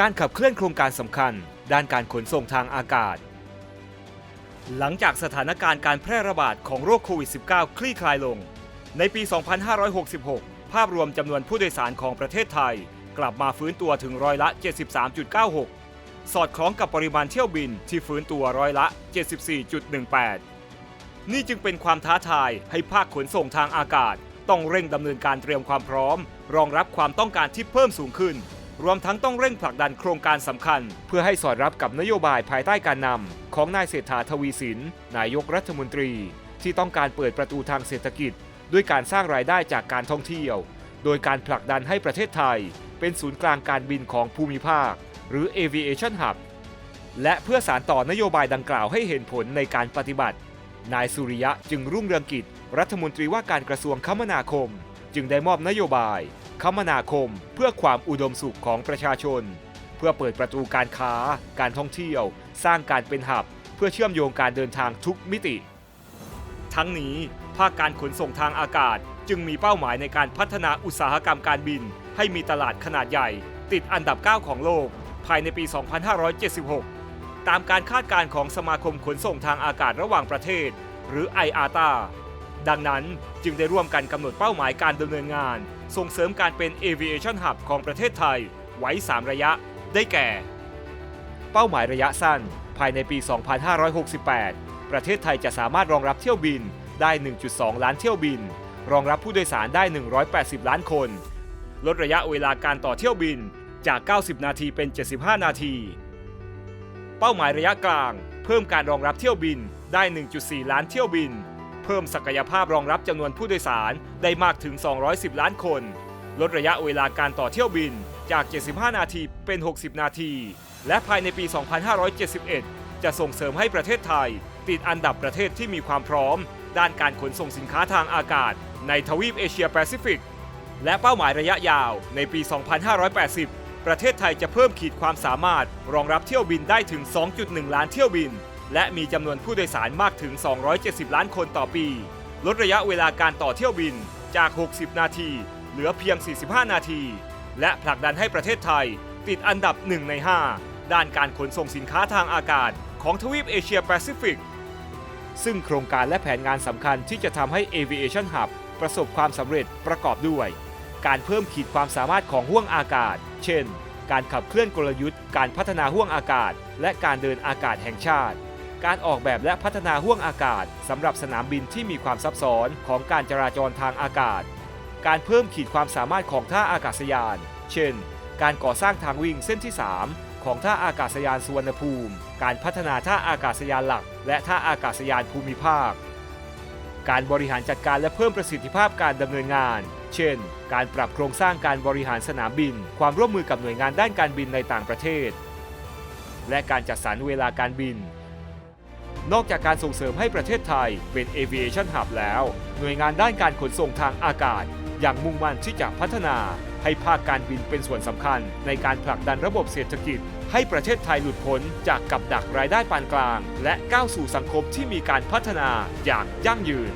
การขับเคลื่อนโครงการสำคัญ ด้านการขนส่งทางอากาศ หลังจากสถานการณ์การแพร่ระบาดของโรคโควิด -19 คลี่คลายลง ในปี 2566 ภาพรวมจำนวนผู้โดยสารของประเทศไทย กลับมาฟื้นตัวถึงร้อยละ 73.96 สอดคล้องกับปริมาณเที่ยวบินที่ฟื้นตัวร้อยละ 74.18 นี่จึงเป็นความท้าทายให้ภาคขนส่งทางอากาศ ต้องเร่งดำเนินการเตรียมความพร้อม รองรับความต้องการที่เพิ่มสูงขึ้น รวมทั้งต้องเร่งผลักดันโครงการสำคัญ เพื่อให้สอดรับกับนโยบายภายใต้การนำของนายเศรษฐาทวีสิน นายกรัฐมนตรี ที่ต้องการเปิดประตูทางเศรษฐกิจ ด้วยการสร้างรายได้จากการท่องเที่ยว โดยการผลักดันให้ประเทศไทย เป็นศูนย์กลางการบินของภูมิภาค หรือ Aviation Hub และเพื่อสารต่อนโยบายดังกล่าวให้เห็นผลในการปฏิบัติ นายสุริยะจึงรุ่งเรืองกิจ รัฐมนตรีว่าการกระทรวงคมนาคม จึงได้มอบนโยบาย คมนาคมเพื่อความอุดมสุขของประชาชน เพื่อเปิดประตูการค้า การท่องเที่ยว สร้างการเป็นหับ เพื่อเชื่อมโยงการเดินทางทุกมิติ ทั้งนี้ภาคการขนส่งทางอากาศ จึงมีเป้าหมายในการพัฒนาอุตสาหกรรมการบิน ให้มีตลาดขนาดใหญ่ ติดอันดับ 9 ของโลก ภายในปี 2576 ตามการคาดการณ์ของสมาคมขนส่งทางอากาศระหว่างประเทศ หรือ IATA ดังนั้นจึงได้ร่วมกันกำหนดเป้าหมายการดำเนินงาน ส่งเสริมการเป็น Aviation Hub ของประเทศไทย ไว้ 3 ระยะ ได้แก่ เป้าหมายระยะสั้น ภายในปี 2568 ประเทศไทยจะสามารถรองรับเที่ยวบินได้ 1.2 ล้านเที่ยวบิน รองรับผู้โดยสารได้ 180 ล้านคน ลดระยะเวลาการต่อเที่ยวบินจาก 90 นาทีเป็น 75 นาที เป้าหมายระยะกลาง เพิ่มการรองรับเที่ยวบินได้ 1.4 ล้านเที่ยวบิน เพิ่มศักยภาพรองรับจำนวนผู้โดยสารได้มากถึง 210 ล้านคน ลดระยะเวลาการต่อเที่ยวบินจาก 75 นาทีเป็น 60 นาที และภายในปี 2571 จะส่งเสริมให้ประเทศไทย ติดอันดับประเทศที่มีความพร้อม ด้านการขนส่งสินค้าทางอากาศ ในทวีปเอเชียแปซิฟิก และเป้าหมายระยะยาวในปี 2580 ประเทศไทยจะเพิ่มขีดความสามารถรองรับเที่ยวบินได้ถึง 2.1 ล้านเที่ยวบิน และมีจำนวนผู้โดยสารมากถึง 270 ล้านคนต่อปี ลดระยะเวลาการต่อเที่ยวบินจาก 60 นาที เหลือเพียง 45 นาที และผลักดันให้ประเทศไทย ติดอันดับ 1 ใน 5 ด้านการขนส่งสินค้าทางอากาศของทวีปเอเชียแปซิฟิก ซึ่งโครงการและแผนงานสำคัญที่จะทำให้ Aviation Hub ประสบความสำเร็จประกอบด้วย การเพิ่มขีดความสามารถของห่วงอากาศ เช่น การขับเคลื่อนกลยุทธ์ การพัฒนาห่วงอากาศ และการเดินอากาศแห่งชาติ การออกแบบและพัฒนาห่วงอากาศสำหรับสนามบินที่มีความซับซ้อนของการจราจรทางอากาศ การเพิ่มขีดความสามารถของท่าอากาศยาน เช่น การก่อสร้างทางวิ่งเส้นที่ 3 ของท่าอากาศยานสุวรรณภูมิ การพัฒนาท่าอากาศยานหลัก และท่าอากาศยานภูมิภาค การบริหารจัดการและเพิ่มประสิทธิภาพการดำเนินงาน เช่น การปรับโครงสร้างการบริหารสนามบิน ความร่วมมือกับหน่วยงานด้านการบินในต่างประเทศ และการจัดสรรเวลาการบิน นอกจากการส่งเสริมให้ประเทศไทยเป็น Aviation Hub แล้ว หน่วยงานด้านการขนส่งทางอากาศ อย่างมุ่งมั่นที่จะพัฒนา ให้ภาคการบินเป็นส่วนสำคัญ ในการผลักดันระบบเศรษฐกิจ ให้ประเทศไทยหลุดพ้นจากกับดักรายได้ปานกลาง และก้าวสู่สังคมที่มีการพัฒนาอย่างยั่งยืน